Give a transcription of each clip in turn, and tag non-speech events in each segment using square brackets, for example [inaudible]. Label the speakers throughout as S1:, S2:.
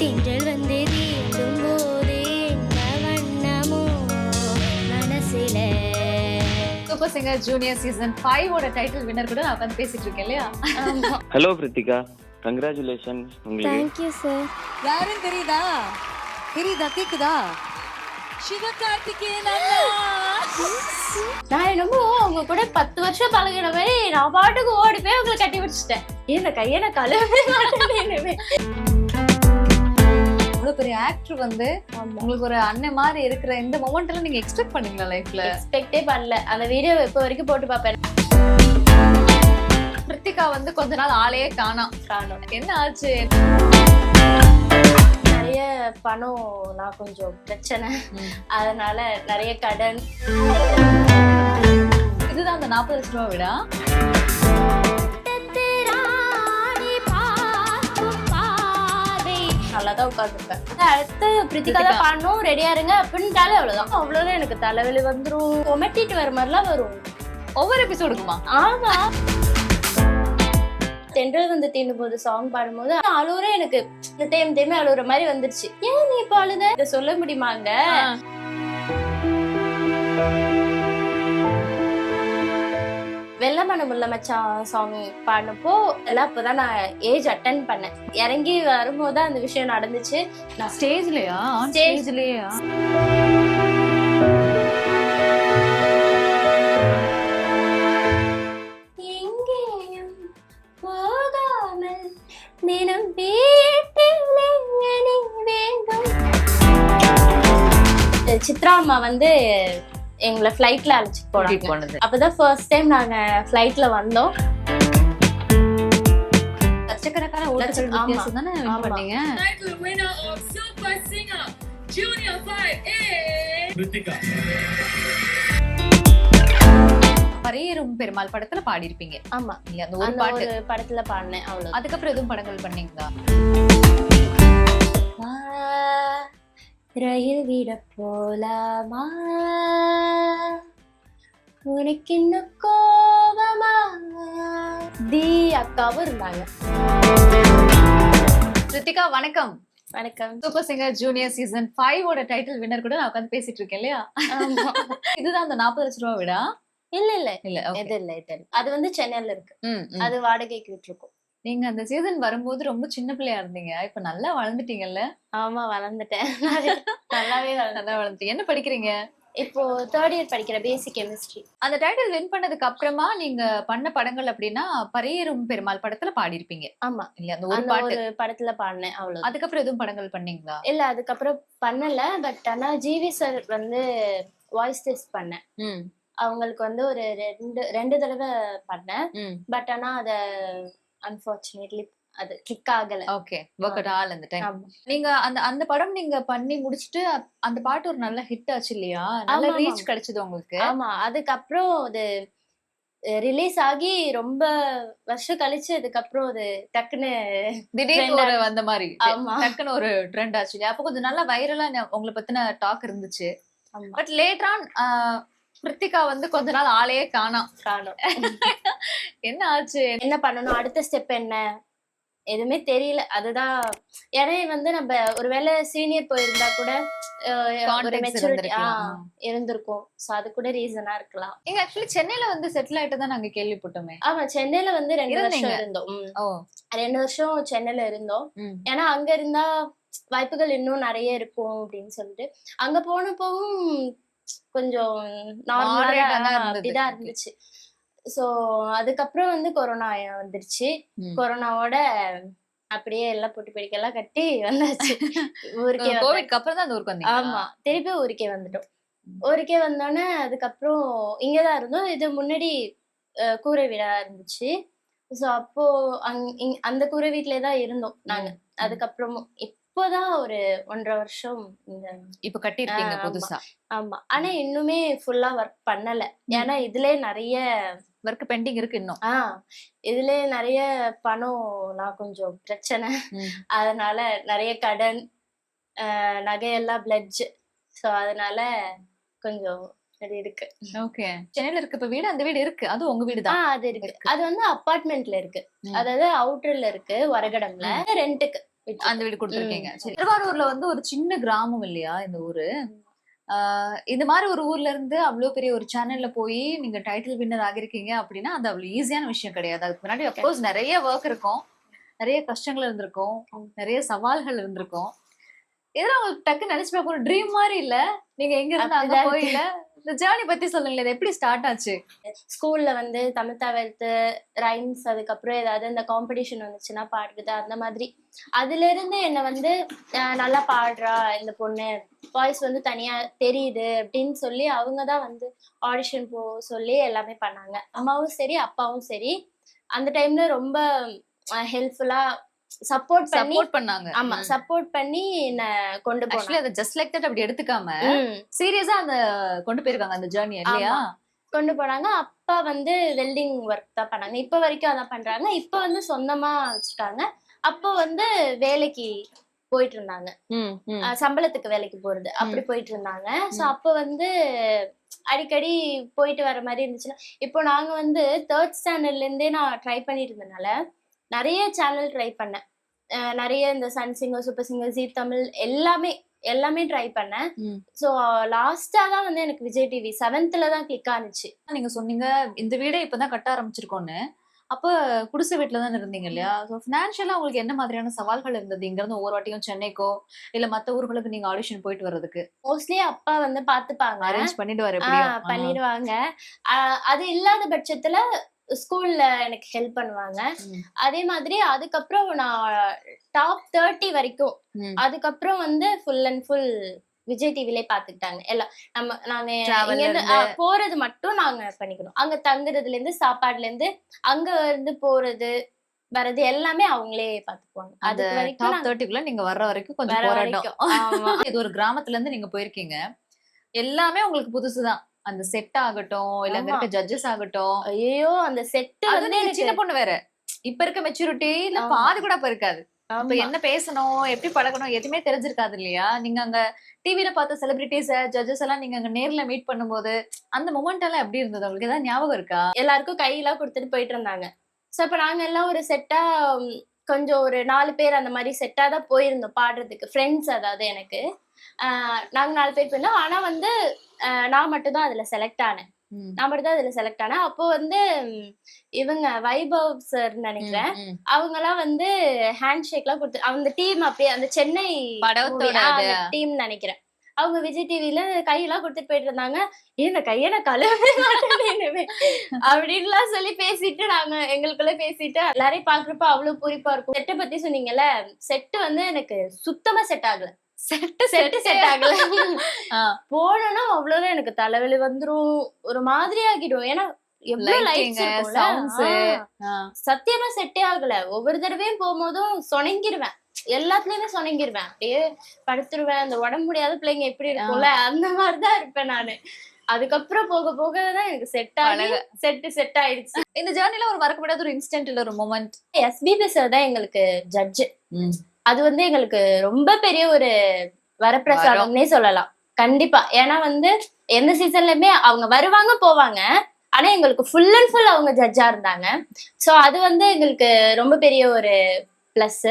S1: திங்கள் வந்து தீண்டும் போது வண்ணமோ மனசுல.
S2: Super singer junior season five ஓட டைட்டில் வின்னர் கூட நான் உட்காந்து பேசிட்டு இருக்கேன் இல்லையா?
S3: ஹலோ பிரித்திகா கங்க்ராச்சுலேஷன் உங்களுக்கு.
S1: தேங்க்யூ சார்
S4: யாருன்னு தெரியுதா? தெரியுதா? கேக்குதா? சிவகார்த்திகேயன்
S1: நான் என்னமோ அவங்க கூட பத்து வருஷம் பழகின மாதிரி நான் பாட்டுக்கு ஓடி போய் அவங்களை கட்டி பிடிச்சிட்டேன். இந்த கையை நான் கழுவவே மாட்டேன்
S2: இவ்வளவு பெரிய ஆக்டர் வந்து உங்களுக்கு ஒரு அண்ணன் மாதிரி இருக்கிற இந்த மொமெண்ட் எல்லாம் நீங்க எக்ஸ்பெக்ட் பண்ணீங்களா லைஃப்ல
S1: எக்ஸ்பெக்டே பண்ணல. அந்த வீடியோ இப்போ வரைக்கும் போட்டு பார்ப்பேன்?
S2: கிருத்திகா வந்து கொஞ்ச நாள் ஆளையே காணோம்
S1: காணும்.
S2: என்ன ஆச்சு?
S1: நிறைய பணம் நான் கொஞ்சம் பிரச்சனை. அதனால நிறைய கடன்.
S2: இதுதான் அந்த நாற்பது லட்ச ரூபா விடா?
S1: நல்லாதான் உட்காந்துருப்பேன் அடுத்து பிரித்திகா தான் பாடணும் ரெடியா இருங்க அப்படின்ட்டாலே அவ்வளவுதான். அவ்வளவுதான் எனக்கு தலைவலி வந்துரும். கொமட்டிட்டு வர மாதிரிலாம் வரும்.
S2: ஒவ்வொரு எபிசோடுக்குமா
S1: ஆமா. தென்றல் வந்து தீண்டும் போது சாங் பாடும்போது அழுவுற எனக்கு இந்த தேம் தேமே அழுவுற மாதிரி வந்துருச்சு. ஏன் நீ இப்ப அழுத? இதை சொல்ல முடியுமாங்க? வெள்ளமனம் உள்ள மச்சான் சாங் பாடினப்போ எல்லாம் அப்பதான் நான் ஏஜ் அட்டன் பண்ணேன். இறங்கி வரும்போது தான் அந்த விஷயம் நடந்துச்சு. நான்
S2: ஸ்டேஜ்லயா. ஸ்டேஜ்லயா
S1: தினம் சித்ரா அம்மா வந்து எங்களை ஃப்ளைட்ல அழைச்சிட்டு போனாங்க
S2: போனது.
S1: அப்பதான் ஃபர்ஸ்ட் டைம் நாங்க ஃப்ளைட்ல வந்தோம்.
S2: லட்சக்கணக்கான
S1: ஆமா.
S2: வித்தியாசம் தானே. பண்ணீங்க?
S4: Title winner of Super Singer Junior 5 is
S5: Kiruthika
S2: பரையேறும் Perumal படத்துல பாடி இருப்பீங்க
S1: ஆமா.
S2: இல்ல அந்த ஒரு பாட்டு.
S1: படத்துல பாடினேன் அவ்வளவு
S2: அதுக்கப்புறம் எதுவும் படங்கள் பண்ணீங்களா?
S1: ரயில் விட போலாமா? உனக்கு இன்னும் கோபமா? தி அக்காவும் இருந்தாங்க
S2: கிருத்திகா வணக்கம்.
S1: வணக்கம்.
S2: Super singer junior season five ஓட டைட்டில் வின்னர் கூட நான் உட்காந்து பேசிட்டு இருக்கேன் இல்லையா. இதுதான் அந்த நாற்பது லட்ச ரூபா விடா?
S1: இல்ல இல்ல.
S2: இல்ல.
S1: இது இல்ல இது. அது வந்து சென்னையில இருக்கு. அது வாடகைக்கு விட்டுருக்கோம்.
S2: நீங்க அந்த சீசன் வரும்போது ரொம்ப சின்ன பிள்ளையா இருந்தீங்க. இப்ப நல்லா வளர்ந்துட்டீங்கல்ல?
S1: ஆமா வளர்ந்துட்டேன். [laughs] நல்லாவே
S2: நல்லா வளர்ந்துட்டீங்க. என்ன படிக்கிறீங்க?
S1: இப்போ தேர்ட் இயர் படிக்கிற பேசிக் கெமிஸ்ட்ரி
S2: அந்த டைட்டில் வின் பண்ணதுக்கு அப்புறமா நீங்க பண்ண படங்கள் அப்படின்னா பரையேறும் பெருமாள் படத்துல பாடி இருப்பீங்க
S1: ஆமா.
S2: இல்ல அந்த ஒரு பாட்டு.
S1: படத்துல பாடினேன் அவ்வளவு
S2: அதுக்கப்புறம் எதுவும் படங்கள் பண்ணீங்களா?
S1: இல்ல அதுக்கப்புறம் பண்ணல. பட் ஆனா ஜிவி சார் வந்து வாய்ஸ் டெஸ்ட் பண்ணேன். அவங்களுக்கு வந்து ஒரு ரெண்டு ரெண்டு தடவை பண்ணேன். பட் ஆனா அத அன்பார்ச்சுனேட்லி அது கிளிக் ஆகல.
S2: ஓகே ஒர்க் அவுட் ஆல் அந்த டைம். நீங்க அந்த அந்த படம் நீங்க பண்ணி முடிச்சிட்டு அந்த பாட்டு ஒரு நல்ல ஹிட் ஆச்சு இல்லையா? நல்ல ரீச். கிடைச்சது உங்களுக்கு.
S1: ஆமா அதுக்கப்புறம் அது ரிலீஸ் ஆகி ரொம்ப வருஷம் கழிச்சு அதுக்கப்புறம் அது டக்குன்னு
S2: திடீர்னு ஒரு. வந்த மாதிரி. டக்குன்னு ஒரு ட்ரெண்ட் ஆச்சு இல்லையா? அப்போ கொஞ்சம் நல்லா வைரலா உங்களை பத்தின டாக் இருந்துச்சு. பட் லேட்டர் ஆன் கிருத்திகா வந்து கொஞ்ச நாள் ஆளையே காணோம்.
S1: காணும்.
S2: என்ன ஆச்சு?
S1: என்ன பண்ணணும்? அடுத்த ஸ்டெப் என்ன? எதுவுமே தெரியல. அதுதான் ஏன்னா வந்து நம்ம ஒருவேளை சீனியர் போயிருந்தா கூட ஒரு மெச்சூரிட்டி. இருந்திருக்கும். சோ அது கூட ரீசனா இருக்கலாம்.
S2: நீங்க ஆக்சுவலி சென்னையில வந்து செட்டில் ஆயிட்டு தான் நாங்க கேள்விப்பட்டோமே.
S1: ஆமா சென்னையில வந்து ரெண்டு. வருஷம் இருந்தோம். ரெண்டு வருஷம் சென்னையில இருந்தோம். ஏன்னா அங்க இருந்தா வாய்ப்புகள் இன்னும் நிறைய இருக்கும் அப்படின்னு சொல்லிட்டு. அங்க போனப்பவும் கொஞ்சம் நார்மலா. அப்படிதான் இருந்துச்சு. சோ அதுக்கப்புறம் வந்து கொரோனா வந்துருச்சு. கொரோனாவோட அப்படியே எல்லாம் பொட்டி படிக்கெல்லாம் கட்டி வந்தாச்சு. [laughs] ஊருக்கே.
S2: கோவிட்க்கு அப்புறம் தான் ஊருக்கு வந்தீங்க
S1: ஆமா. திருப்பி ஊருக்கே வந்துட்டோம். ஊருக்கே வந்தோடனே அதுக்கப்புறம் இங்கதான் இருந்தோம். இது முன்னாடி கூரை வீடா இருந்துச்சு. சோ அப்போ அங்- அந்த கூரை வீட்லயே தான் இருந்தோம் நாங்க. அதுக்கப்புறம் இப்போதான் ஒரு ஒன்றரை வருஷம் இந்த
S2: இப்ப கட்டி இருக்கீங்க
S1: ஆ, ஆமா.
S2: புதுசா?
S1: ஆமா. ஆனா இன்னுமே ஃபுல்லா ஒர்க் பண்ணல. ஏன்னா இதுல நிறைய
S2: ஒர்க் பெண்டிங் இருக்கு இன்னும்.
S1: ஆஹ் இதுல நிறைய பணம் நான் கொஞ்சம் பிரச்சனை. அதனால நிறைய கடன் ஆஹ் நகையெல்லாம் பிளட்ஜ் சோ அதனால கொஞ்சம் அது இருக்கு.
S2: ஓகே சென்னையில இருக்கு. இப்ப வீடு அந்த வீடு இருக்கு. அது உங்க வீடு தான்.
S1: அது இருக்கு. அது வந்து அபார்ட்மெண்ட்ல இருக்கு. அதாவது அவுட்டர்ல இருக்கு வரகடம்ல ரெண்டுக்கு
S2: அந்த வீடு கொடுத்துருக்கீங்க. சரி. திருவாரூர்ல வந்து ஒரு சின்ன கிராமம் இல்லையா இந்த ஊரு? இந்த மாதிரி ஒரு ஊர்ல இருந்து அவ்வளவு பெரிய ஒரு சேனல்ல போய் நீங்க டைட்டில் வின்னர் ஆகிருக்கீங்க அப்படின்னா அது அவ்வளவு ஈஸியான விஷயம் கிடையாது. அதுக்கு முன்னாடி அப்கோர்ஸ் நிறைய ஒர்க் இருக்கும். நிறைய கஷ்டங்கள் இருந்திருக்கும். நிறைய சவால்கள் இருந்திருக்கும். இதெல்லாம் உங்களுக்கு டக்கு நினைச்சு பார்க்க ஒரு ட்ரீம் மாதிரி இல்ல? நீங்க எங்க இருந்து அங்க போயில? இந்த ஜேர்னி பத்தி சொல்லுங்களேன் இது எப்படி ஸ்டார்ட் ஆச்சு?
S1: ஸ்கூல்ல வந்து தமிழ் தவிர்த்து ரைம்ஸ் அதுக்கப்புறம் ஏதாவது இந்த காம்படிஷன் வந்துச்சுன்னா பாடுறது அந்த மாதிரி. அதுல இருந்து என்ன வந்து நல்லா பாடுறா இந்த பொண்ணு. வாய்ஸ் வந்து தனியா தெரியுது அப்படின்னு சொல்லி அவங்க தான் வந்து ஆடிஷன் போ சொல்லி எல்லாமே பண்ணாங்க. அம்மாவும் சரி அப்பாவும் சரி. அந்த டைம்ல ரொம்ப ஹெல்ப்ஃபுல்லா சப்போர்ட் பண்ணி
S2: சப்போர்ட் பண்ணாங்க.
S1: ஆமா சப்போர்ட் பண்ணி என்ன கொண்டு போனாங்க.
S2: அதை ஜஸ்ட் லைக் தட் அப்படி எடுத்துக்காம. சீரியஸா அந்த கொண்டு போயிருக்காங்க அந்த ஜேர்னி இல்லையா?
S1: கொண்டு போனாங்க. அப்பா வந்து வெல்டிங் ஒர்க் தான் பண்ணாங்க. இப்ப வரைக்கும் அதான் பண்றாங்க. இப்ப வந்து சொந்தமா வச்சுட்டாங்க. அப்போ வந்து வேலைக்கு போயிட்டு இருந்தாங்க. சம்பளத்துக்கு வேலைக்கு போறது. அப்படி போயிட்டு இருந்தாங்க. சோ. அப்போ வந்து அடிக்கடி போயிட்டு வர மாதிரி இருந்துச்சுன்னா இப்போ நாங்க வந்து தேர்ட் ஸ்டாண்டர்ட்ல இருந்தே நான் ட்ரை பண்ணிட்டு இருந்தனால நிறைய சேனல் ட்ரை பண்ணேன். நிறைய இந்த Sun singer super singer Zee Tamil எல்லாமே எல்லாமே ட்ரை பண்ணேன். ஸோ லாஸ்டா தான் வந்து எனக்கு விஜய் டிவி செவன்த்ல தான் கிளிக் ஆனிச்சு.
S2: நீங்க சொன்னீங்க இந்த வீடே இப்பதான் கட்ட ஆரம்பிச்சிருக்கோன்னு அப்ப குடிசை வீட்டுல தான் இருந்தீங்க இல்லையா? ஸோ ஃபினான்ஷியலா உங்களுக்கு என்ன மாதிரியான சவால்கள் இருந்தது? இங்க இருந்து ஒவ்வொரு வாட்டியும் சென்னைக்கோ இல்ல மத்த ஊர்களுக்கு நீங்க ஆடிஷன் போயிட்டு வர்றதுக்கு?
S1: மோஸ்ட்லி அப்பா வந்து பாத்துப்பாங்க.
S2: அரேஞ்ச் பண்ணிட்டு வர
S1: ஆஹ்
S2: எப்படியும்
S1: பண்ணிடுவாங்க அது இல்லாத பட்சத்துல ஸ்கூல்ல எனக்கு ஹெல்ப் பண்ணுவாங்க. அதே மாதிரி அதுக்கப்புறம் நான் டாப் தேர்ட்டி வரைக்கும். அதுக்கப்புறம் வந்து ஃபுல் அண்ட் ஃபுல் விஜய் டிவிலே பாத்துக்கிட்டாங்க எல்லாம் நம்ம நாங்க போறது மட்டும் நாங்க பண்ணிக்கணும். அங்க தங்குறதுல இருந்து சாப்பாடுல இருந்து அங்க இருந்து போறது வர்றது எல்லாமே அவங்களே பாத்துக்குவாங்க அது வரைக்கும்
S2: டாப் தேர்ட்டிக்குள்ள நீங்க வர்ற வரைக்கும் கொஞ்சம் போராட்டம். [laughs] இது ஒரு கிராமத்துல இருந்து நீங்க போயிருக்கீங்க. எல்லாமே உங்களுக்கு புதுசுதான். அந்த செட் ஆகட்டும் இல்ல அங்க. இருக்க ஜட்ஜஸ் ஆகட்டும்.
S1: ஐயோ அந்த செட்டு
S2: அது
S1: வந்து
S2: சின்ன பொண்ணு வேற. இப்ப இருக்க மெச்சூரிட்டி இல்ல. பாதி கூட அப்ப இருக்காது. இப்ப. என்ன பேசணும் எப்படி பழகணும் எதுவுமே தெரிஞ்சிருக்காது இல்லையா? நீங்க அங்க டிவில பார்த்த செலிபிரிட்டிஸ் ஜட்ஜஸ் எல்லாம் நீங்க அங்க நேர்ல மீட் பண்ணும்போது அந்த மொமெண்ட் எல்லாம் எப்படி இருந்தது? உங்களுக்கு ஏதாவது ஞாபகம் இருக்கா?
S1: எல்லாருக்கும் கையெல்லாம் கொடுத்துட்டு போயிட்டு இருந்தாங்க. ஸோ அப்போ நாங்க எல்லாம் ஒரு செட்டா கொஞ்சம் ஒரு நாலு பேர் அந்த மாதிரி செட்டா தான் போயிருந்தோம் பாடுறதுக்கு. ஃப்ரெண்ட்ஸ் அதாவது எனக்கு. ஆஹ் நாங்க நாலு பேர் போயிருந்தோம் ஆனா வந்து நான் மட்டும் தான் அதுல செலக்ட் ஆனேன். நான் மட்டும் தான் அதுல செலக்ட் ஆனேன் அப்போ வந்து இவங்க வைபவ் சார் நினைக்கிறேன். அவங்க எல்லாம் வந்து ஹேண்ட் ஷேக் எல்லாம் கொடுத்து அந்த டீம் அப்படியே அந்த சென்னை. டீம் நினைக்கிறேன் அவங்க விஜய் டிவில கையெல்லாம் கொடுத்துட்டு போயிட்டு இருந்தாங்க "ஏய், இந்த கையை நான் [laughs] இனிமே." அப்படின்லாம் சொல்லி பேசிட்டு நாங்க எங்களுக்குள்ள பேசிட்டு எல்லாரையும் பாக்குறப்ப அவ்வளவு பூரிப்பா இருக்கும் செட்டை பத்தி சொன்னீங்கல்ல செட்டு வந்து எனக்கு சுத்தமா செட் ஆகல செட்டு செட்டு செட் ஆகல. போனோம்னா அவ்வளவுதான் எனக்கு தலைவலி வந்துரும். ஒரு மாதிரி ஆகிடும். ஏன்னா. சத்தியமா செட்டே ஆகல. ஒவ்வொரு தடவையும் போகும்போதும் சொனங்கிருவேன். எல்லாத்துலயுமே சொனங்கிருவேன். அப்படியே படுத்துருவேன். அந்த உடம்பு முடியாத பிள்ளைங்க எப்படி இருக்கும்ல? அந்த மாதிரிதான் இருப்பேன் நானு. அதுக்கப்புறம் போக போக தான் எனக்கு செட் ஆகி
S2: பழக.
S1: செட் செட் ஆயிடுச்சு.
S2: இந்த ஜேர்னில ஒரு மறக்க முடியாத ஒரு இன்ஸ்டன்ட் இல்ல ஒரு மொமெண்ட்
S1: எஸ்பிபி சார் தான் எங்களுக்கு ஜட்ஜ் அது வந்து எங்களுக்கு ரொம்ப பெரிய ஒரு வரப்பிரசாதம்னே சொல்லலாம். கண்டிப்பா. ஏன்னா வந்து எந்த சீசன்லயுமே அவங்க வருவாங்க போவாங்க. ஆனா எங்களுக்கு ஃபுல் அண்ட் ஃபுல் அவங்க ஜட்ஜா இருந்தாங்க. சோ அது வந்து எங்களுக்கு ரொம்ப பெரிய ஒரு பிளஸ்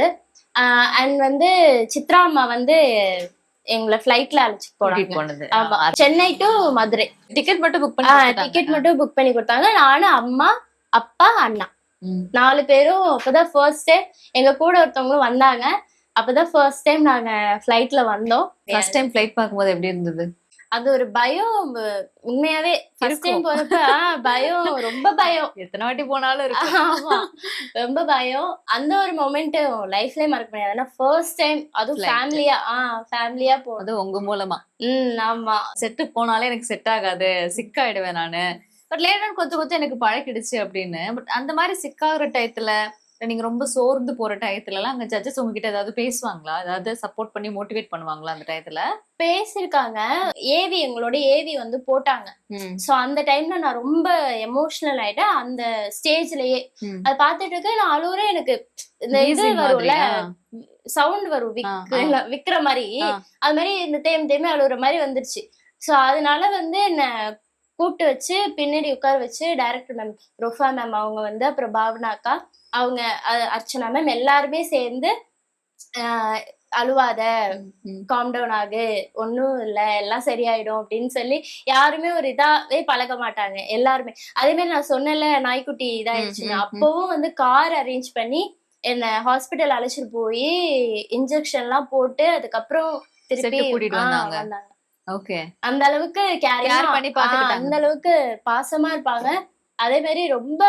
S1: அண்ட் வந்து சித்ரா அம்மா வந்து எங்களை ஃபிளைட்ல அழைச்சிட்டு போனாங்க.
S2: போனது.
S1: ஆமா. சென்னை டு மதுரை.
S2: டிக்கெட் மட்டும் புக் பண்ணி
S1: டிக்கெட் மட்டும் புக் பண்ணி கொடுத்தாங்க. நானும் அம்மா அப்பா அண்ணா. நாலு பேரும் அப்பதான் ஃபர்ஸ்ட் டைம் எங்க கூட ஒருத்தவங்களும் வந்தாங்க. அப்பதான் ஃபர்ஸ்ட் டைம் நாங்க ஃபிளைட்ல வந்தோம்.
S2: ஃபர்ஸ்ட் டைம் ஃபிளைட் பார்க்கும்போது எப்படி இருந்தது?
S1: அது ஒரு பயம். உண்மையாவே ஃபர்ஸ்ட் டைம் போறப்ப பயம். ரொம்ப பயம்.
S2: எத்தனை வாட்டி போனாலும் இருக்கு
S1: ஆமா. ரொம்ப பயம். அந்த ஒரு மொமெண்ட் லைஃப்லயே மறக்க முடியாது. ஏன்னா ஃபர்ஸ்ட் டைம் அதுவும். ஃபேமிலியா ஆ ஃபேமிலியா போனோம்
S2: அது உங்க மூலமா.
S1: ம் ஆமா.
S2: செட்டு போனாலே எனக்கு செட் ஆகாது. சிக் ஆயிடுவேன் நானு. பட் லேட்டர் கொஞ்சம் கொஞ்சம் எனக்கு பழக்கிடுச்சு அப்படின்னு. பட் அந்த மாதிரி சிக்காகிற டயத்துல நீங்க ரொம்ப சோர்ந்து போற டயத்துல எல்லாம் அங்க ஜட்ஜஸ் உங்ககிட்ட ஏதாவது பேசுவாங்களா? ஏதாவது சப்போர்ட் பண்ணி மோட்டிவேட் பண்ணுவாங்களா அந்த டயத்துல?
S1: பேசியிருக்காங்க ஏவி எங்களோட ஏவி வந்து போட்டாங்க. சோ அந்த டைம்ல நான் ரொம்ப எமோஷனல் ஆயிட்டேன். அந்த ஸ்டேஜ்லயே. அது பார்த்துட்டு இருக்க நான் அழுவுற எனக்கு. இந்த இது வரும்ல? சவுண்ட் வரும். விக்கிற மாதிரி. அது மாதிரி இந்த தேம் தேமே அழுவுற மாதிரி வந்துருச்சு. சோ அதனால வந்து என்ன கூப்பிட்டு வச்சு பின்னாடி உட்கார வச்சு டைரக்டர் மேம் ரொஃபா மேம் அவங்க வந்து அப்புறம் பாவனா அக்கா அவங்க அர்ச்சனா மேம் எல்லாருமே சேர்ந்து அழுவாத. காம் டவுன் ஆகு ஒன்றும் இல்லை எல்லாம் சரியாயிடும் அப்படின்னு சொல்லி யாருமே ஒரு இதாவே பழக மாட்டாங்க எல்லாருமே அதே மாதிரி நான் சொன்னேன்ல நாய்க்குட்டி இதாயிடுச்சுன்னு. அப்பவும் வந்து கார் அரேஞ்ச் பண்ணி என்ன ஹாஸ்பிட்டல் அழைச்சிட்டு போய் இன்ஜெக்ஷன்லாம் போட்டு அதுக்கப்புறம் திருப்பி
S2: வந்தாங்க. ஓகே.
S1: அந்த அளவுக்கு கேர்
S2: பண்ணி.
S1: அந்த அளவுக்கு பாசமா இருப்பாங்க. அதே மாதிரி ரொம்ப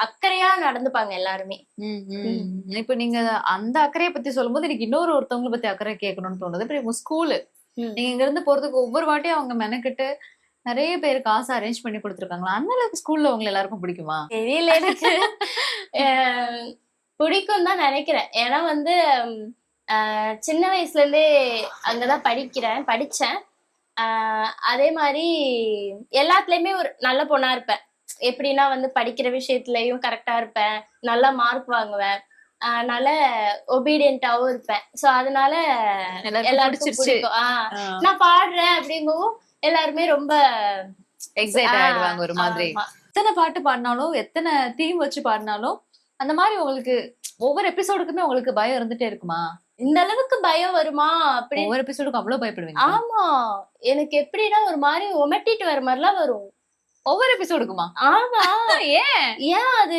S1: அக்கறையா நடந்துப்பாங்க எல்லாருமே.
S2: இப்ப நீங்க அந்த அக்கறையை பத்தி சொல்லும்போது எனக்கு இன்னொரு ஒருத்தவங்கள பத்தி அக்கறை கேட்கணும்னு தோணுது. இப்ப உங்க ஸ்கூலு. நீங்க இங்க இருந்து போறதுக்கு ஒவ்வொரு வாட்டியும் அவங்க மெனக்கிட்டு நிறைய பேர் காசு அரேஞ்ச் பண்ணி கொடுத்துருக்காங்களா? அந்த அளவுக்கு ஸ்கூல்ல உங்களை எல்லாருக்கும் பிடிக்குமா?
S1: தெரியல எனக்கு. [laughs] பிடிக்கும் தான் நினைக்கிறேன். ஏன்னா வந்து சின்ன வயசுல இருந்தே அங்கதான் படிக்கிறேன் படிச்சேன். அதே மாதிரி எல்லாத்துலயுமே ஒரு நல்ல பொண்ணா இருப்பேன். எப்படின்னா வந்து படிக்கிற விஷயத்துலயும் கரெக்டா இருப்பேன். நல்லா மார்க் வாங்குவேன். அஹ் நல்ல ஒபீடியன்ட்டாவும் இருப்பேன். சோ அதனால
S2: எல்லாருக்கும்
S1: பிடிக்கும். ஆஹ் நான் பாடுறேன் அப்படிங்கவும் எல்லாருமே ரொம்ப
S2: எக்ஸைட்
S1: ஆஹ்
S2: ஆயிடுவாங்க ஒரு மாதிரி. எத்தனை பாட்டு பாடினாலும் எத்தனை தீம் வச்சு பாடினாலும் அந்த மாதிரி உங்களுக்கு ஒவ்வொரு எபிசோடுக்குமே உங்களுக்கு பயம் இருந்துட்டே இருக்குமா?
S1: இந்த அளவுக்கு பயம் வருமா அப்படி
S2: ஒவ்வொரு எபிசோடுக்கும் அவ்வளவு பயப்படுவீங்க.
S1: ஆமா. எனக்கு எப்படின்னா ஒரு மாதிரி உமட்டிட்டு வர மாதிரிலாம் வரும்.
S2: ஒவ்வொரு எபிசோடுக்குமா
S1: ஆமா. [laughs]
S2: ஏன்?
S1: ஏன் அது?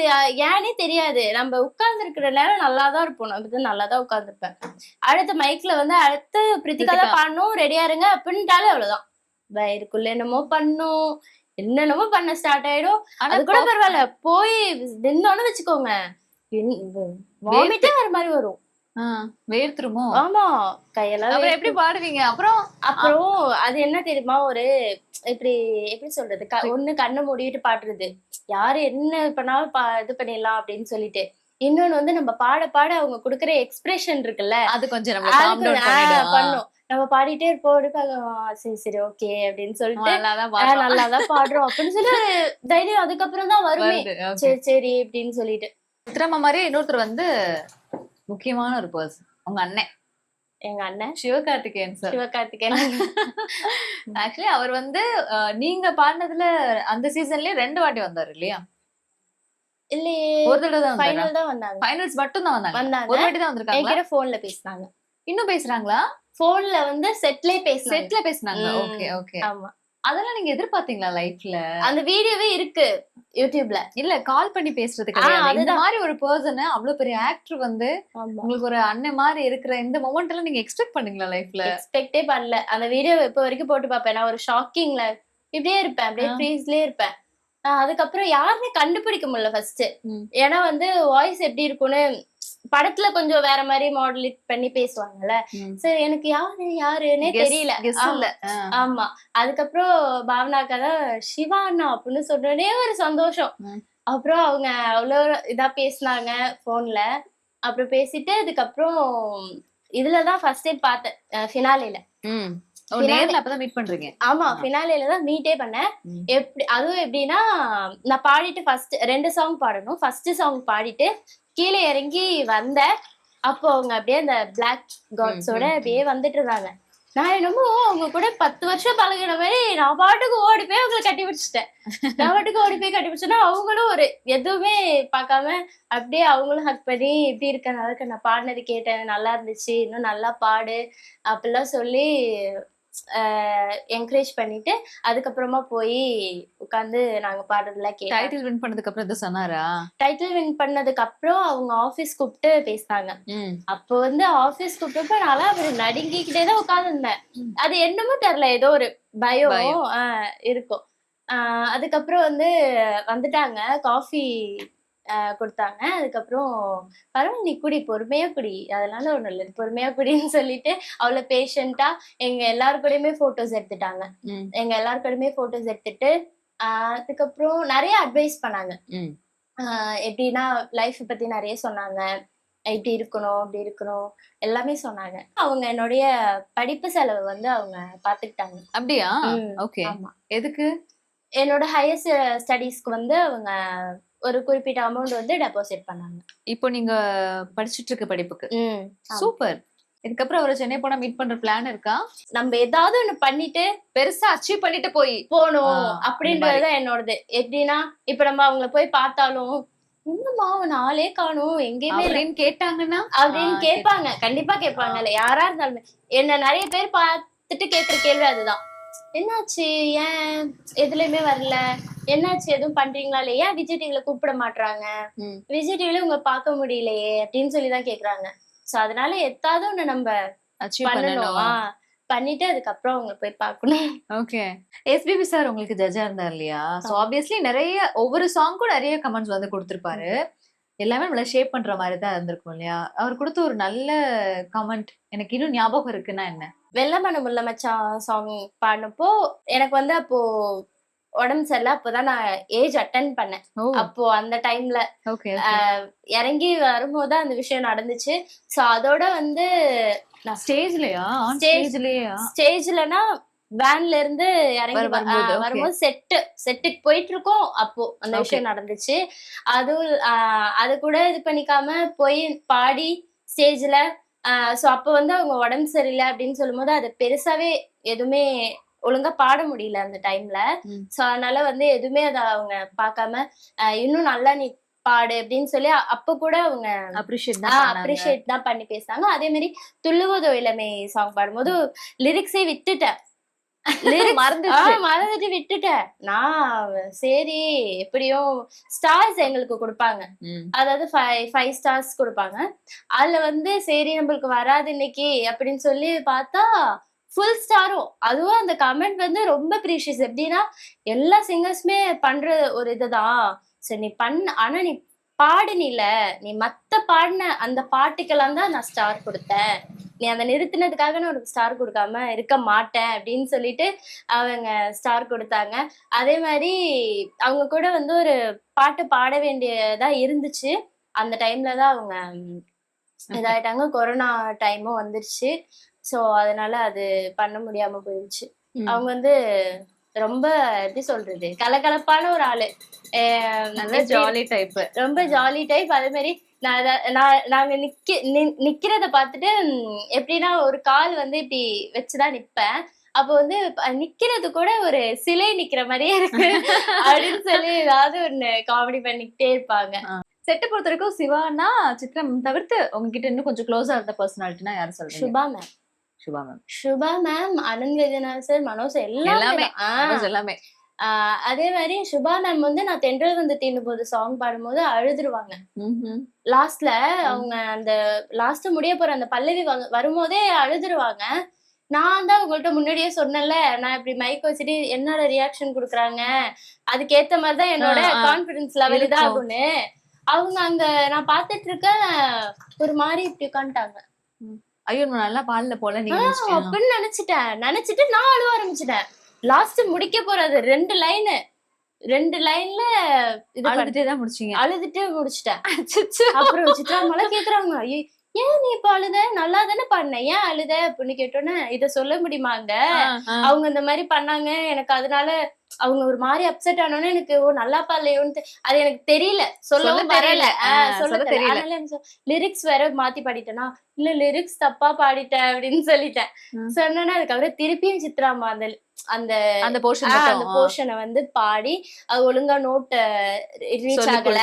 S1: ஏன்னே தெரியாது. நம்ம உட்கார்ந்து இருக்கிற நேரம் நல்லா தான் இருப்போம். நம்ம வந்து நல்லா தான் உட்கார்ந்துருப்பேன். அடுத்த மைக்ல வந்து அடுத்து பிரித்திகா தான். பாடணும் ரெடியா இருங்க அப்படின்ட்டாலே அவ்வளவுதான். வயிறுக்குள்ள என்னமோ பண்ணும். என்னென்னமோ பண்ண ஸ்டார்ட் ஆயிடும். அது கூட பரவாயில்ல. போய் நின்னோன்னு வச்சுக்கோங்க. வாமிட்டே வர மாதிரி வரும்.
S2: வேர்த்துருமோ?
S1: ஆமா கையெல்லாம்
S2: அப்புறம். எப்படி பாடுவீங்க? அப்புறம்
S1: அப்புறம் அது என்ன தெரியுமா? ஒரு இப்படி எப்படி சொல்றது? ஒண்ணு கண்ணை மூடிட்டு பாடுறது. யாரு என்ன பண்ணாலும் இது பண்ணிடலாம் அப்படின்னு சொல்லிட்டு. இன்னொன்னு வந்து நம்ம பாட பாட அவங்க குடுக்குற எக்ஸ்பிரஷன் இருக்குல்ல
S2: அது கொஞ்சம்.
S1: பண்ணும். நம்ம பாடிட்டே இருப்போம். சரி சரி ஓகே அப்படின்னு சொல்லிட்டு
S2: நல்லாதான் பாடுறோம்.
S1: அப்படின்னு சொல்லி தைரியம் அதுக்கப்புறம் தான் வருமே. சரி சரி அப்படின்னு சொல்லிட்டு.
S2: சித்ராம்மா மாதிரி இன்னொருத்தர் வந்து முக்கியமான ஒரு பர்சன் உங்க அண்ணன்.
S1: எங்க அண்ணன்?
S2: சிவகார்த்திகேயன் சார்
S1: சிவகார்த்திகேயன். [laughs]
S2: ஆக்சுவலி அவர் வந்து நீங்க பாடினதுல அந்த சீசன்லயே ரெண்டு வாட்டி வந்தாரு இல்லையா?
S1: இல்லையே.
S2: ஒரு தடவை தான்
S1: ஃபைனல் தான் வந்தாங்க.
S2: ஃபைனல்ஸ் மட்டும் தான் வந்தாங்க
S1: வந்தாங்க.
S2: ஒரு வாட்டி தான் வந்திருக்காங்க
S1: என்கிட்ட போன்ல பேசினாங்க.
S2: இன்னும் பேசுறாங்களா?
S1: போன்ல வந்து செட்லயே பேசினாங்க.
S2: செட்ல பேசுனாங்க. ஓகே ஓகே
S1: ஆமா.
S2: அதெல்லாம் நீங்க எதிர்பார்த்தீங்களா லைஃப்ல?
S1: அந்த வீடியோவே இருக்கு யூடியூப்ல.
S2: இல்ல கால் பண்ணி பேசுறது கிடையாது. இந்த. மாதிரி ஒரு பர்சன் அவ்வளவு பெரிய ஆக்டர் வந்து உங்களுக்கு ஒரு அண்ணன் மாதிரி இருக்கிற இந்த மொமெண்ட் எல்லாம் நீங்க எக்ஸ்பெக்ட் பண்ணீங்களா லைஃப்ல?
S1: எக்ஸ்பெக்டே பண்ணல. அந்த வீடியோ இப்போ வரைக்கும் போட்டு பார்ப்பேன். நான் ஒரு ஷாக்கிங்ல இப்படியே இருப்பேன் அப்படியே. ஃப்ரீஸ்லயே இருப்பேன். அதுக்கப்புறம் யாருமே கண்டுபிடிக்க முடியல ஃபர்ஸ்ட். ஏன்னா வந்து வாய்ஸ் எப்படி இருக்கும்னு படத்துல கொஞ்சம் வேற மாதிரி மாடுலேட் பண்ணி பேசுவாங்கல்ல. சரி எனக்கு யாரு யாருன்னே தெரியல. ஆமா. அதுக்கப்புறம் பாவனாக்கா தான் சிவா அண்ணா அப்படின்னு சொன்னோடனே ஒரு சந்தோஷம். அப்புறம் அவங்க அவ்வளோ இதா பேசினாங்க போன்ல அப்புறம் பேசிட்டு அதுக்கப்புறம் இதுலதான் ஃபர்ஸ்ட் டைம் பார்த்தேன் ஃபினாலேல
S2: நேர்ல அப்பதான் மீட் பண்றீங்க.
S1: ஆமா. ஃபினாலேல தான் மீட்டே பண்ணேன். எப்படி அதுவும் எப்படின்னா நான் பாடிட்டு ஃபர்ஸ்ட் ரெண்டு சாங் பாடணும். ஃபர்ஸ்ட் சாங் பாடிட்டு கீழே இறங்கி வந்தேன். அப்போ அவங்க அப்படியே அந்த பிளாக் காட்ஸோட. அப்படியே வந்துட்டு இருந்தாங்க. நான் என்னமோ அவங்க கூட பத்து வருஷம் பழகின மாதிரி நான் பாட்டுக்கு ஓடி போய் அவங்களை கட்டி பிடிச்சிட்டேன். நான் பாட்டுக்கு ஓடி போய் கட்டி பிடிச்சேன்னா அவங்களும் ஒரு எதுவுமே பார்க்காம அப்படியே அவங்களும் ஹக் பண்ணி இப்படி இருக்க நல்லா நான் பாடினது கேட்டேன். நல்லா இருந்துச்சு. இன்னும் நல்லா பாடு. அப்படிலாம் சொல்லி என்கரேஜ் பண்ணிட்டு அதுக்கப்புறமா போய் உட்காந்து நாங்க பாடுறதுலாம் கேட்டோம்.
S2: டைட்டில் வின் பண்ணதுக்கு அப்புறம் இது சொன்னாரா?
S1: டைட்டில் வின் பண்ணதுக்கு அப்புறம் அவங்க ஆபீஸ் கூப்பிட்டு பேசினாங்க. அப்போ வந்து ஆபீஸ் கூப்பிட்டப்ப நான்லாம் அப்படி நடுங்கிக்கிட்டே தான் உட்காந்துருந்தேன்
S2: ம்.
S1: அது என்னமோ தெரியல ஏதோ ஒரு பயம் இருக்கும். அதுக்கப்புறம் வந்து வந்துட்டாங்க. காஃபி கொடுத்தாங்க. அதுக்கப்புறம் பரவாயில்ல நீ குடி பொறுமையா குடி. அதனால ஒண்ணும் இல்லை பொறுமையா குடின்னு சொல்லிட்டு அவ்வளவு பேஷண்டா எங்க எல்லாரு கூடயுமே போட்டோஸ் எடுத்துட்டாங்க. எங்க எல்லாரு கூடயுமே போட்டோஸ் எடுத்துட்டு அதுக்கப்புறம் நிறைய அட்வைஸ் பண்ணாங்க. எப்படின்னா லைஃப் பத்தி நிறைய சொன்னாங்க. இப்படி இருக்கணும் அப்படி இருக்கணும் எல்லாமே சொன்னாங்க. அவங்க என்னுடைய படிப்பு செலவு வந்து அவங்க பாத்துக்கிட்டாங்க.
S2: அப்படியா? ஓகே.
S1: ஆமா.
S2: எதுக்கு?
S1: என்னோட ஹையர் ஸ்டடீஸ்க்கு வந்து அவங்க ஒரு குறிப்பிட்ட அமௌண்ட் வந்து டெபாசிட் பண்ணாங்க.
S2: இப்போ நீங்க படிச்சிட்டு இருக்க படிப்புக்கு. சூப்பர் இதுக்கப்புறம் அவரை சென்னை போனா மீட் பண்ற பிளான் இருக்கா?
S1: நம்ம ஏதாவது ஒண்ணு பண்ணிட்டு
S2: பெருசா அச்சீவ் பண்ணிட்டு போய்.
S1: போகணும் அப்படின்றதுதான் என்னோடது. எப்படின்னா இப்ப நம்ம அவங்கள போய் பார்த்தாலும் என்னம்மா அவன் ஆளே காணும் எங்கேயுமே இல்ல."
S2: அப்படின்னு கேட்டாங்கன்னா?
S1: அப்படின்னு கேட்பாங்க. கண்டிப்பா கேட்பாங்கல்ல யாரா இருந்தாலுமே. என்ன நிறைய பேர் பார்த்துட்டு கேக்குற கேள்வி அதுதான். என்னாச்சு? ஏன்? எதுலயுமே வரல. என்னாச்சு? எதுவும் பண்றீங்களா இல்லையா? விஜய் டிவில கூப்பிட மாட்றாங்க.
S2: ம்.
S1: விஜய் டிவில உங்களை பார்க்க முடியலையே அப்படின்னு சொல்லி தான் கேக்குறாங்க. சோ அதனால எத்தாவது ஒண்ணு நம்ம பண்ணணும். பண்ணிட்டு அதுக்கப்புறம் அவங்க போய் பார்க்கணும்.
S2: ஓகே எஸ்பிபி சார் உங்களுக்கு ஜட்ஜா இருந்தார் இல்லையா? சோ ஆப்வியஸ்லி நிறைய ஒவ்வொரு சாங்க்கும் நிறைய கமெண்ட்ஸ் வந்து கொடுத்திருப்பாரு. எல்லாமே நம்மள ஷேப் பண்ற மாதிரி தான் இருந்திருக்கும் இல்லையா? அவர் கொடுத்த ஒரு நல்ல கமெண்ட் எனக்கு இன்னும் ஞாபகம் இருக்குன்னா என்ன?
S1: வெள்ளமன முல்ல மச்சான் சாங் பாடினப்போ எனக்கு வந்து அப்போ உடம்பு சரியில்லை அப்போதான் நான் ஏஜ் அட்டன் பண்ணேன். அப்போ அந்த டைம்ல இறங்கி வரும்போது அந்த விஷயம் நடந்துச்சு. சோ அதோட வந்து நான்
S2: ஸ்டேஜ்லயா ஸ்டேஜ்லயா
S1: ஸ்டேஜ்லனா வேன்ல இருந்து இறங்கி
S2: வரும்போது,
S1: செட்டு செட்டுக்கு போயிட்டு இருக்கோம் அப்போ அந்த. விஷயம் நடந்துச்சு. அதுவும் அது கூட இது பண்ணிக்காம போய் பாடி ஸ்டேஜ்ல சோ அப்போ வந்து அவங்க உடம்பு சரியில்லை அப்படின்னு சொல்லும்போது அது பெருசாவே எதுவுமே ஒழுங்கா பாட முடியல அந்த டைம்ல. சோ அதனால வந்து எதுவுமே அதை அவங்க பார்க்காம ஆஹ், இன்னும் நல்லா நீ பாடு அப்படின்னு சொல்லி அப்ப கூட அவங்க
S2: அப்ரிஷியேட்.
S1: அப்ரிஷியேட் தான் பண்ணி பேசினாங்க. அதே மாதிரி துள்ளுவதோ இளமை சாங் பாடும்போது லிரிக்ஸே விட்டுட்டேன். [laughs] மறந்துட்டு விட்டுட்டேன். நான் சரி எப்படியும் ஸ்டார்ஸ் எங்களுக்கு கொடுப்பாங்க. அதாவது ஃபைவ் ஸ்டார்ஸ் கொடுப்பாங்க. அதுல வந்து சரி நம்மளுக்கு வராது இன்னைக்கு அப்படின்னு சொல்லி பார்த்தா ஃபுல் ஸ்டாரும் அதுவும் அந்த கமெண்ட் வந்து ரொம்ப ப்ரீஷியஸ் எப்படின்னா எல்லா சிங்கர்ஸுமே பண்ற ஒரு இதுதான் சரி நீ பண்ண ஆனா நீ பாடுனில. நீ மத்த பாடின அந்த பாட்டுக்கெல்லாம் தான் நான் ஸ்டார் கொடுத்தேன். நீ அந்த நிறுத்தினதுக்காக நான் உனக்கு ஸ்டார் கொடுக்காம இருக்க மாட்டேன் அப்படின்னு சொல்லிட்டு அவங்க ஸ்டார் கொடுத்தாங்க. அதே மாதிரி அவங்க கூட வந்து ஒரு பாட்டு பாட வேண்டியதா இருந்துச்சு. அந்த டைம்ல தான் அவங்க இதாயிட்டாங்க. கொரோனா டைமும் வந்துருச்சு. சோ அதனால அது பண்ண முடியாம போயிடுச்சு. அவங்க வந்து ரொம்ப எப்படி சொல்றது? கலகலப்பான ஒரு ஆளு.
S2: ஜாலி டைப்
S1: ரொம்ப ஜாலி டைப் அதே மாதிரி நான் நாங்க நிக்க நிக்கிறத பார்த்துட்டு ம், எப்படின்னா ஒரு கால் வந்து இப்படி வச்சுதான் நிப்பேன். அப்போ வந்து நிக்கிறது கூட ஒரு சிலை நிக்கிற மாதிரியே இருக்கு. [laughs] அப்படின்னு சொல்லி ஏதாவது ஒண்ணு காமெடி பண்ணிக்கிட்டே இருப்பாங்க.
S2: செட்டை பொறுத்த வரைக்கும் சிவானா சித்ரம் தவிர்த்து உங்ககிட்ட இன்னும் கொஞ்சம் க்ளோஸா இருந்த பர்சனாலிட்டினா யாரும் சொல்றீங்க?
S1: Subha ma'am
S2: Subha ma'am
S1: Subha ma'am Anand Vedhana sir Manoj எல்லாமே
S2: எல்லாமே.
S1: தான். அதே மாதிரி சுபா மேம் வந்து நான் தென்றல் வந்து தீண்டும் போது சாங் பாடும்போது அழுதுருவாங்க. லாஸ்ட்ல அவங்க அந்த லாஸ்ட் முடிய போற அந்த பல்லவி வரும்போதே அழுதுருவாங்க நான் தான் உங்கள்ட்ட முன்னாடியே சொன்னேன்ல நான் இப்படி மைக் வச்சுட்டு என்னோட ரியாக்ஷன் கொடுக்குறாங்க அதுக்கேத்த மாதிரி தான் என்னோட. கான்பிடன்ஸ் லெவல்
S2: இருக்கும்.
S1: இதாகும்னு அவங்க அங்க நான் பாத்துட்டு இருக்கேன் ஒரு மாதிரி இப்படி உட்காந்துட்டாங்க
S2: ஐயோ நல்லா பாடல போல.
S1: அப்படின்னு நினைச்சிட்டேன். நினைச்சிட்டு நான் அழுவ ஆரம்பிச்சிட்டேன். லாஸ்ட் முடிக்க போறது ரெண்டு லைனு ரெண்டு லைன்ல இது
S2: அழுதுட்டே தான் முடிச்சீங்க.
S1: அழுதுட்டு முடிச்சிட்டேன். அப்புறம் சித்ராமலா கேக்குறாங்க. "ஐயோ, ஏன் நீ இப்ப அழுத? நல்லா தானே பண்ண. ஏன் அழுத? அப்படின்னு கேட்டோன்னே இத சொல்ல முடியுமாங்க. அவங்க இந்த மாதிரி பண்ணாங்க. எனக்கு அதனால அவங்க ஒரு மாதிரி அப்செட் ஆனோன்னு எனக்கு ஓ நல்லா பாடலையோன்னு அது எனக்கு தெரியல. சொல்லவும்
S2: சொல்ல தெரியல.
S1: சொல்ல தெரியல. லிரிக்ஸ் வேற மாத்தி பாடிட்டேனா? இல்ல லிரிக்ஸ் தப்பா பாடிட்டேன். அப்படின்னு சொல்லிட்டேன். சொன்னோன்னே அதுக்கப்புறம் திருப்பியும் சித்ராமா அந்த அந்த
S2: அந்த போர்ஷன்
S1: அந்த போர்ஷனை வந்து பாடி அது ஒழுங்கா நோட்ட ரீச் ஆகல.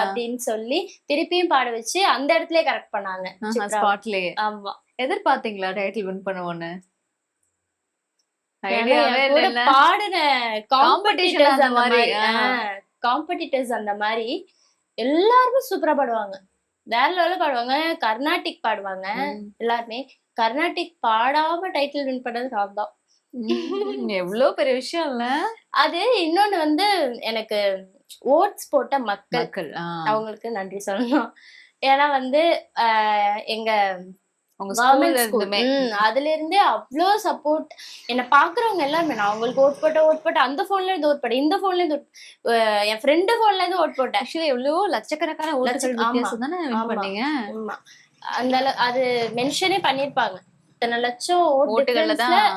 S1: அப்படின்னு சொல்லி திருப்பியும் பாட வச்சு அந்த இடத்துலயே கரெக்ட் பண்ணாங்க.
S2: ஸ்பாட்லயே
S1: ஆமா.
S2: எதிர்பார்த்தீங்களா டைட்டில் வின் பண்ணுவோன்னு
S1: பாடின காம்படிட்டர்ஸ்
S2: அந்த மாதிரி,
S1: மாதிரி காம்படிட்டர்ஸ் அந்த மாதிரி எல்லாருமே சூப்பரா பாடுவாங்க. வேற லெவல்ல பாடுவாங்க. கர்நாடிக் பாடுவாங்க. எல்லாருமே கர்நாடிக் பாடாம டைட்டில் வின் பண்ணது நான் தான்.
S2: எவ்வளவு பெரிய விஷயம் இல்ல
S1: அது இன்னொன்னு வந்து எனக்கு ஓட்ஸ் போட்ட மக்கள். அவங்களுக்கு நன்றி சொல்லணும். ஏன்னா வந்து எங்க அதுல இருந்தே அவ்வளோ சப்போர்ட் என்ன பாக்குறவங்க எல்லாருமே நான் அவங்களுக்கு ஓட் போட்ட ஓட் போட்ட அந்த போன்ல இருந்து ஓட் போட்டேன் இந்த போன்ல இருந்து என் ஃப்ரெண்டு போன்ல இருந்து ஓட் போட்டேன்
S2: ஆக்சுவலி எவ்வளவோ லட்சக்கணக்கான ஓட்டுகள் தானே. பண்ணீங்க.
S1: அந்த அது மென்ஷனே பண்ணிருப்பாங்க. இத்தனை லட்சம் ஓட்
S2: ஓட்டுகள்ல தான்.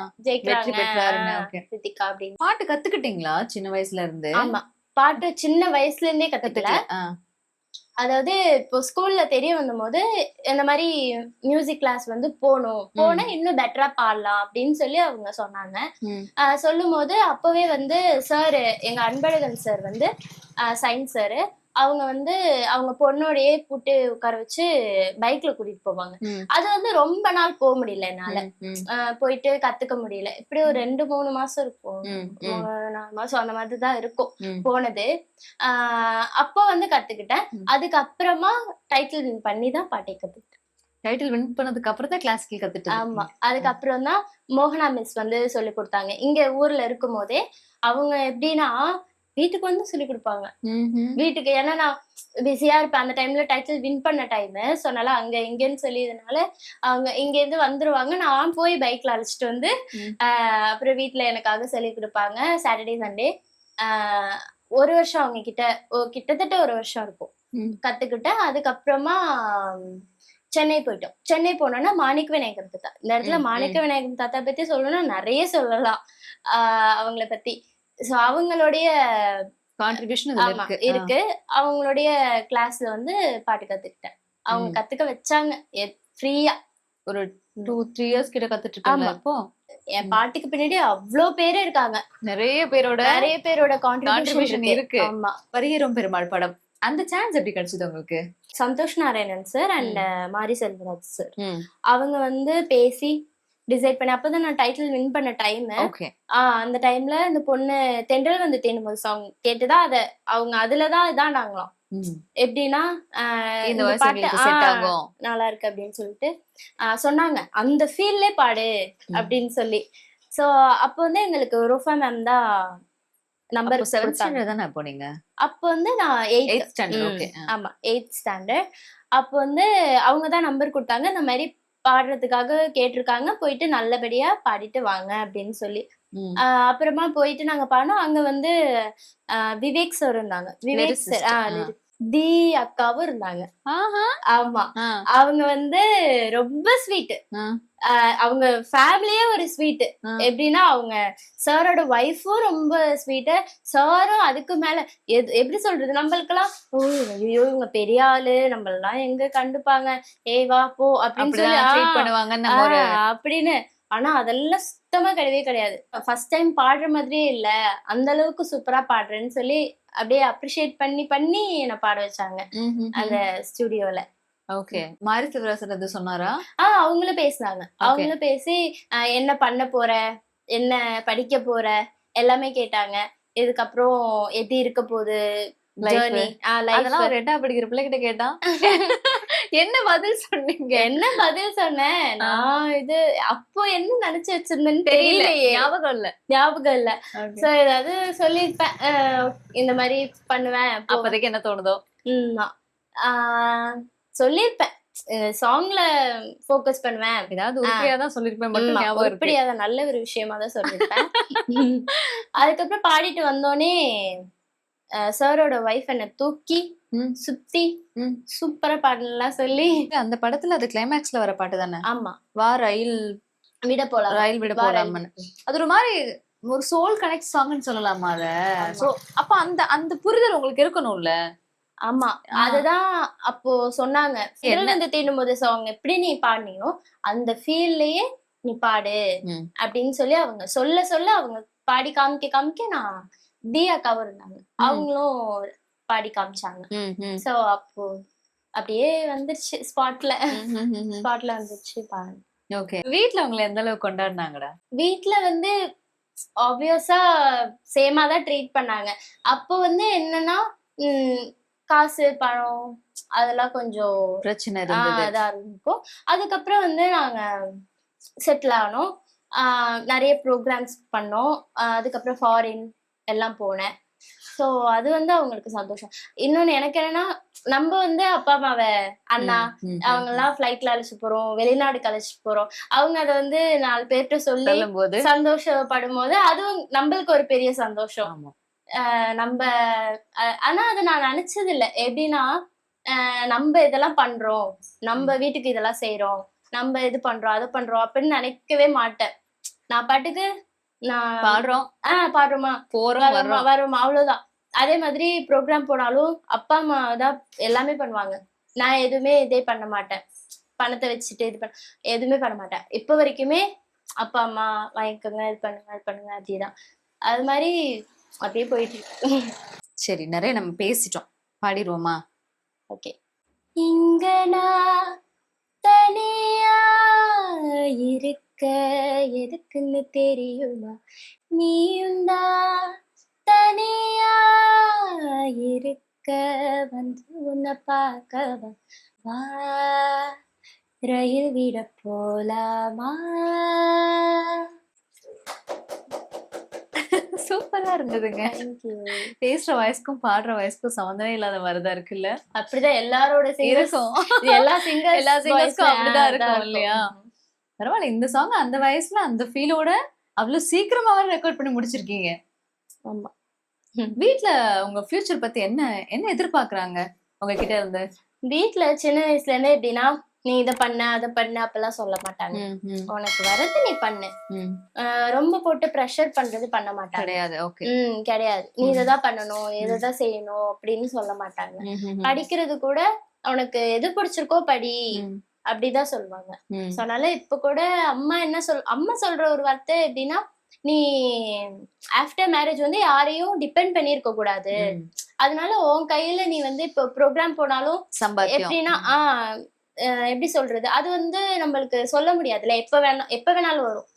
S1: கிருத்திகா அப்படின்னு.
S2: பாட்டு கத்துக்கிட்டீங்களா? சின்ன வயசுல இருந்து?
S1: ஆமா. பாட்டு சின்ன வயசுல இருந்தே கத்துக்கல. அதாவது இப்போ ஸ்கூல்ல தெரிய வந்தபோது இந்த மாதிரி மியூசிக் கிளாஸ் வந்து போகணும். போனா இன்னும் பெட்டரா பாடலாம் அப்படின்னு சொல்லி அவங்க சொன்னாங்க. சொல்லும் போது அப்பவே வந்து சார் எங்க அன்பழகன் சார் வந்து சயின்ஸ் சார் அவங்க வந்து அவங்க பொண்ணோடயே கூட்டு உட்கார வச்சு பைக்ல கூட்டிட்டு போவாங்க. அது வந்து ரொம்ப நாள் போக முடியல என்னால. போயிட்டு கத்துக்க முடியல. இப்படி ஒரு ரெண்டு மூணு மாசம் இருக்கும். நாலு மாசம் அந்த மாதிரி தான் இருக்கும். போனது. ஆஹ் அப்போ வந்து கத்துக்கிட்டேன். அதுக்கப்புறமா டைட்டில் வின் பண்ணி தான் பாட்டை கத்துக்கிட்டேன்.
S2: டைட்டில் வின் பண்ணதுக்கு அப்புறம் தான் கிளாசிக்கல் கத்துட்டு
S1: ஆமா. அதுக்கப்புறம் தான் மோகனா மிஸ் வந்து சொல்லி கொடுத்தாங்க. இங்க ஊர்ல இருக்கும் போதே அவங்க எப்படின்னா வீட்டுக்கு வந்து சொல்லி கொடுப்பாங்க. வீட்டுக்கு ஏன்னா நான் பிஸியா இருப்பேன். அந்த டைம்ல டைட்டில் வின் பண்ண டைம் ஸோ அதனால அங்க இங்கன்னு சொல்லியதுனால அவங்க இங்க இருந்து வந்துருவாங்க. நான் போய் பைக்ல அழைச்சிட்டு வந்து அப்புறம் வீட்ல எனக்காக சொல்லி கொடுப்பாங்க. சாட்டர்டே சண்டே ஒரு வருஷம் அவங்க கிட்ட கிட்டத்தட்ட ஒரு வருஷம் இருக்கும். கத்துக்கிட்டேன் அதுக்கப்புறமா சென்னை போயிட்டோம். சென்னை போனோம்னா மாணிக்க விநாயகம் தாத்தா. இந்த இடத்துல. மாணிக்க விநாயகம் தாத்தா பத்தி சொல்லணும்னா நிறைய சொல்லலாம். ஆஹ் அவங்கள பத்தி. ஸோ அவங்களுடைய
S2: கான்ட்ரிபியூஷன் இருக்கு.
S1: இருக்கு. அவங்களுடைய கிளாஸ்ல வந்து பாட்டு கத்துக்கிட்டேன். அவங்க. கத்துக்க வச்சாங்க. ஃப்ரீயா
S2: ஒரு டூ த்ரீ இயர்ஸ் கிட்ட கத்துட்டு இருக்கீங்களா
S1: ஆமா.
S2: இப்போ?
S1: என் பாட்டுக்கு பின்னாடி அவ்வளோ பேர் இருக்காங்க.
S2: நிறைய பேரோட
S1: நிறைய பேரோட கான்ட்ரிபியூஷன்
S2: இருக்கு.
S1: ஆமா.
S2: பரிகரம் பெருமாள் படம். அந்த சான்ஸ் எப்படி கிடைச்சது உங்களுக்கு?
S1: சந்தோஷ் நாராயணன் சார் அண்ட் மாரி செல்வராஜ் சார். அவங்க வந்து பேசி டிசைட் பண்ணி அப்பதான் நான் டைட்டில் வின் பண்ண டைம் அந்த டைம்ல இந்த பொண்ணு தென்றல் வந்து தேனும்போது சாங் கேட்டுதான் அத அவங்க அதுலதான் இதானாங்களாம். எப்படின்னா
S2: இந்த
S1: பாட்டு நல்லா இருக்கு அப்படின்னு சொல்லிட்டு சொன்னாங்க. அந்த ஃபீல்லே பாடு. அப்படின்னு சொல்லி. சோ அப்போ வந்து எங்களுக்கு ரோஃபா மேம் தான் நம்பர்
S2: செவன்த் ஸ்டாண்டர்ட் தானே போனீங்க
S1: அப்போ வந்து நான் எயித்
S2: ஸ்டாண்டர்ட்
S1: ஆமா எயித் ஸ்டாண்டர்ட் அப்போ வந்து அவங்க தான் நம்பர் கொடுத்தாங்க. இந்த மாதிரி பாடுறதுக்காக கேட்டிருக்காங்க. போயிட்டு நல்லபடியா பாடிட்டு வாங்க அப்படின்னு சொல்லி. அப்புறமா போயிட்டு நாங்க பாடினோம். அங்க வந்து விவேக் சார் இருந்தாங்க. விவேக் சார். ஆஹ் தி அக்காவும் இருந்தாங்க.
S2: ஆஹா.
S1: ஆமா. அவங்க வந்து ரொம்ப ஸ்வீட். அவங்க ஃபேமிலியே ஒரு ஸ்வீட். எப்படின்னா அவங்க சாரோட ஒய்ஃபும் ரொம்ப ஸ்வீட்டு சாரும் அதுக்கு மேல எது எப்படி சொல்றது? நம்மளுக்கெல்லாம் ஓ ஐயோ இவங்க பெரிய ஆளு. நம்மளெல்லாம் எங்க கண்டுப்பாங்க? ஏய் வா போ அப்படின்னு சொல்லி அப்படின்னு. ஆனா அதெல்லாம் சுத்தமா கிடையவே கிடையாது. ஃபர்ஸ்ட் டைம் பாடுற மாதிரியே இல்ல. அந்த அளவுக்கு சூப்பரா பாடுறேன்னு சொல்லி அப்படியே அப்ரிஷியேட் பண்ணி பண்ணி என்னை பாட வச்சாங்க. அந்த ஸ்டுடியோல
S2: ஓகே. மாரி சிவராசன் அது சொன்னாரா?
S1: ஆஹ் அவங்களும் பேசினாங்க. அவங்களும் பேசி என்ன பண்ண போற? என்ன படிக்க போற? எல்லாமே கேட்டாங்க. இதுக்கப்புறம் எப்படி இருக்க போகுது?
S2: அதெல்லாம் எட்டா படிக்கிற பிள்ளை கிட்ட [laughs] என்ன பதில் சொன்னீங்க?
S1: என்ன பதில் சொன்னேன்? நான் இது அப்போ என்ன நினைச்சு வச்சிருந்தேன்னு
S2: தெரியல. ஞாபகம் இல்ல.
S1: ஞாபகம் இல்ல. சோ ஏதாவது சொல்லியிருப்பேன். ஆஹ் இந்த மாதிரி பண்ணுவேன்.
S2: அப்போதைக்கு என்ன தோணுதோ?
S1: ம், ஆஹ் சொல்லியிருப்பேன். சாங்ல ஃபோக்கஸ் பண்ணுவேன்.
S2: ஏதாவது உருப்படியா தான் சொல்லிருப்பேன் மட்டும் ஞாபகம்
S1: உருப்படியா தான் நல்ல ஒரு விஷயமா தான் சொல்லியிருப்பேன். அதுக்கப்புறம் பாடிட்டு வந்தோடனே சாரோட ஒய்ஃப் என்னை தூக்கி. சுத்தி. சூப்பரா பாடலாம் சொல்லி.
S2: அந்த படத்துல அது கிளைமேக்ஸ்ல வர பாட்டு தானே?
S1: ஆமா.
S2: வா ரயில்
S1: விட போலாம்.
S2: ரயில் விட போலாமன்னு அது ஒரு மாதிரி ஒரு சோல் கனெக்ட் சாங்னு சொல்லலாமா அத? அப்ப அந்த அந்த புரிதல் உங்களுக்கு இருக்கணும்ல?
S1: ஆமா. அதுதான் அப்போ சொன்னாங்க.
S2: என்ன?
S1: வந்து தீண்டும் போது சாங் எப்படி நீ பாடினியோ அந்த ஃபீல்ட்லயே நீ பாடு. அப்படின்னு சொல்லி அவங்க சொல்ல சொல்ல அவங்க பாடி காமிக்க காமிக்க நான் தி அக்காவும் இருந்தாங்க அவங்களும் பாடி காமிச்சாங்க. சோ அப்போ அப்படியே வந்துருச்சு ஸ்பாட்ல ஸ்பாட்ல வந்துருச்சு பாடு.
S2: ஓகே. வீட்ல உங்களை எந்த அளவுக்கு கொண்டாடினாங்கடா?
S1: வீட்ல வந்து ஆப்வியஸா சேமா தான் ட்ரீட் பண்ணாங்க. அப்போ வந்து என்னன்னா காசு பணம் அதெல்லாம் கொஞ்சம்
S2: பிரச்சனை
S1: இதா இருக்கும் அதுக்கப்புறம் வந்து நாங்க செட்டில் ஆனோம். நிறைய ப்ரோக்ராம்ஸ் பண்ணோம். அதுக்கப்புறம் ஃபாரின் எல்லாம் போனேன். ஸோ அது வந்து அவங்களுக்கு சந்தோஷம். இன்னொன்னு எனக்கு என்னன்னா நம்ம வந்து அப்பா அம்மாவை அண்ணா அவங்க எல்லாம் ஃபிளைட்ல அழைச்சிட்டு போறோம். வெளிநாடுக்கு அழைச்சிட்டு போறோம். அவங்க அதை வந்து நாலு பேர்கிட்ட சொல்லி சந்தோஷப்படும் போது அதுவும் நம்மளுக்கு ஒரு பெரிய சந்தோஷம். நம்ம ஆனா அதை நான் நினைச்சது இல்ல எப்படின்னா நம்ம இதெல்லாம் பண்றோம். நம்ம வீட்டுக்கு இதெல்லாம் செய்றோம். நம்ம இது பண்றோம் அதை பண்றோம் அப்படின்னு நினைக்கவே மாட்டேன். நான் பாட்டுக்கு நான்
S2: பாடுறோம்.
S1: ஆஹ் பாடுறோமா?
S2: போறோம்
S1: வரோமா அவ்வளவுதான். அதே மாதிரி ப்ரோக்ராம் போனாலும் அப்பா அம்மா தான் எல்லாமே பண்ணுவாங்க. நான் எதுவுமே இதே பண்ண மாட்டேன். பணத்தை வச்சுட்டு இது பண்ண எதுவுமே பண்ண மாட்டேன். இப்போ வரைக்குமே அப்பா அம்மா வாங்கிக்கோங்க இது பண்ணுங்க இது பண்ணுங்க அப்படிதான் அது மாதிரி அப்படியே போயிட்டு இருக்கு.
S2: சரி நிறைய நம்ம பேசிட்டோம். பாடிடுவோமா?
S1: ஓகே. இங்க நான் தனியா இருக்க எதுக்குன்னு தெரியுமா? நீயும் தான் தனியா இருக்க வந்து உன்னை பார்க்கவா? வா ரயில் விட போலாமா?
S2: சூப்பரா இருந்ததுங்க. பேசுற வயசுக்கும் பாடுற வயசுக்கும் சம்மந்தமே இல்லாத மாதிரிதான் இருக்குல்ல?
S1: அப்படிதான் எல்லாரோட
S2: இருக்கும்.
S1: எல்லா சிங்கர்ஸ்
S2: எல்லா singersக்கும் அப்படிதான் இருக்கும் இல்லையா? பரவாயில்ல இந்த சாங் அந்த வயசுல அந்த ஃபீலோட அவ்வளவு சீக்கிரமாவே ரெக்கார்ட் பண்ணி முடிச்சிருக்கீங்க.
S1: ஆமா.
S2: வீட்ல உங்க ஃபியூச்சர் பத்தி என்ன என்ன எதிர்பார்க்கறாங்க? உங்ககிட்ட இருந்து?
S1: வீட்ல சின்ன வயசுல இருந்தே எப்படின்னா நீ இத பண்ண அத பண்ண அப்பெல்லாம் சொல்ல மாட்டாங்க. உனக்கு வரது நீ பண்ணு. ரொம்ப போட்டு ப்ரெஷர் பண்றது பண்ண மாட்டாங்க.
S2: கிடையாது ஓகே.
S1: ம் கிடையாது. நீ இததான் பண்ணணும் இததான் செய்யணும் அப்படின்னு சொல்ல மாட்டாங்க. படிக்கிறது கூட உனக்கு எது பிடிச்சிருக்கோ படி அப்படிதான் சொல்லுவாங்க. அதனால இப்ப கூட அம்மா என்ன சொல் அம்மா சொல்ற ஒரு வார்த்தை எப்படின்னா நீ ஆஃப்டர் மேரேஜ் வந்து யாரையும் டிபெண்ட் பண்ணியிருக்க கூடாது. அதனால உன் கையில நீ வந்து இப்போ ப்ரோக்ராம் போனாலும் எப்படின்னா ஆஹ் எப்படி சொல்றது? அது வந்து நம்மளுக்கு சொல்ல முடியாதுல்ல. எப்ப வேணா எப்ப வேணாலும் வரும்.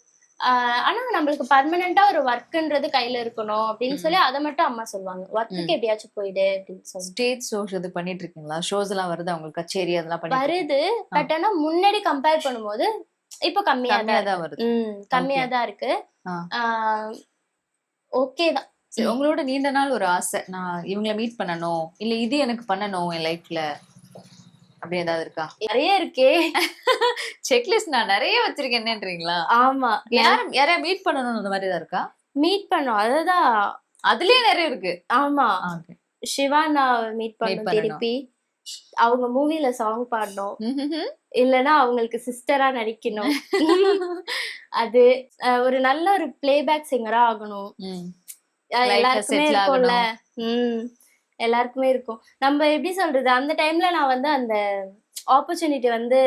S1: ஆனா நம்மளுக்கு பர்மனண்டா ஒரு ஒர்க்ன்றது கையில இருக்கணும் அப்படின்னு. சொல்லி அதை மட்டும் அம்மா சொல்லுவாங்க. ஒர்க்குக்கு எப்படியாச்சும் போயிடு அப்படின்னு சொல்லி.
S2: ஸ்டேஜ் ஷோஸ் இது பண்ணிட்டு இருக்கீங்களா? ஷோஸ் எல்லாம் வருது அவங்களுக்கு? கச்சேரி அதெல்லாம்
S1: வருது. பட் ஆனா முன்னாடி கம்பேர் பண்ணும்போது இப்போ கம்மியா தான்
S2: வருது.
S1: கம்மியா தான் இருக்கு. ஓகே தான்.
S2: உங்களோட நீண்ட நாள் ஒரு ஆசை. நான் இவங்கள மீட் பண்ணணும். இல்ல இது எனக்கு பண்ணணும் என் லைஃப்ல அப்படி ஏதாவது இருக்கா?
S1: நிறைய இருக்கே.
S2: செக்லிஸ்ட் நான் நிறைய வச்சிருக்கேன்ன்றீங்களா
S1: ஆமா.
S2: யாரும் யாரையா மீட் பண்ணணும் அந்த மாதிரி ஏதாவது இருக்கா?
S1: மீட் பண்ணோம் அதுதான்.
S2: அதுலயே நிறைய இருக்கு.
S1: ஆமா. சிவானா மீட் பண்ணோம். திருப்பி. அவங்க மூவில சாங் பாடணும். இல்லனா அவங்களுக்கு சிஸ்டரா நடிக்கணும். [laughs] அது ஒரு நல்ல ஒரு பிளேபேக் சிங்கரா ஆகணும். எல்லாருக்குமே இருக்கும்ல. எல்லாருக்குமே இருக்கும். நம்ம எப்படி சொல்றது? அந்த டைம்ல நான் வந்து அந்த ஆப்பர்ச்சுனிட்டி வந்து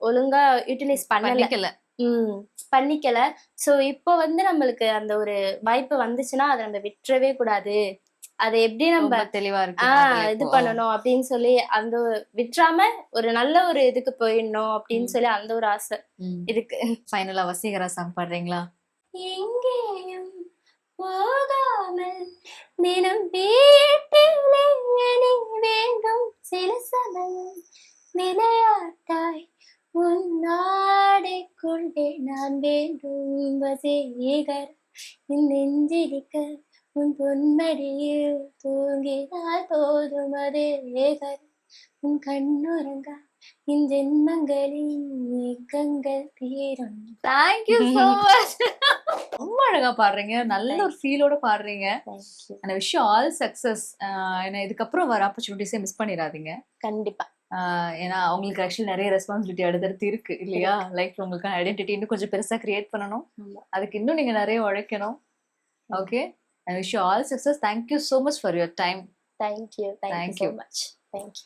S1: ஒழுங்கா யூட்டிலைஸ் பண்ணல.
S2: பண்ணிக்கல.
S1: ம் பண்ணிக்கல. சோ இப்போ வந்து நம்மளுக்கு அந்த ஒரு வாய்ப்பு வந்துச்சுன்னா அதை நம்ம விட்டுறவே கூடாது. அதை எப்படி நம்ம
S2: தெளிவா இருக்கு.
S1: இது. பண்ணணும் அப்படின்னு சொல்லி அந்த விட்டுறாம ஒரு நல்ல ஒரு இதுக்கு போயிடணும் அப்படின்னு சொல்லி அந்த ஒரு ஆசை
S2: ம்.
S1: இருக்கு.
S2: ஃபைனலா வசீகரா சாங் பாடுறீங்களா?
S1: எங்கேயும் போகாமல் தினம் வீட்டிலே நீ வேண்டும் சில சமயம் விளையாட்டாய் உன் நாடைக்குள்ளே நான் வேண்டும் வசீகர். நெஞ்சிருக்க உன் பொன்மடியில் தூங்கினால் போதும் அதே கர் உன் கண்ணுறங்கா என் ஜென்மங்களின் நீக்கங்கள் தீரும்
S2: தேங்க்யூ சோ மச் ரொம்ப அழகா பாடுறீங்க. நல்ல ஒரு ஃபீலோட பாடுறீங்க. அந்த விஷயம் ஆல் சக்சஸ் ஏன்னா இதுக்கப்புறம் வர ஆப்பர்ச்சுனிட்டிஸே மிஸ் பண்ணிடாதீங்க.
S1: கண்டிப்பா.
S2: ஆஹ் ஏன்னா அவங்களுக்கு ஆக்சுவலி நிறைய ரெஸ்பான்சிபிலிட்டி அடுத்தடுத்து இருக்கு இல்லையா? லைஃப்ல உங்களுக்கு ஐடென்டிட்டி இன்னும் கொஞ்சம் பெருசா கிரியேட் பண்ணணும். அதுக்கு இன்னும் நீங்க நிறைய உழைக்கணும். Okay I wish all success thank you so much for your time
S1: thank you thank you much thank you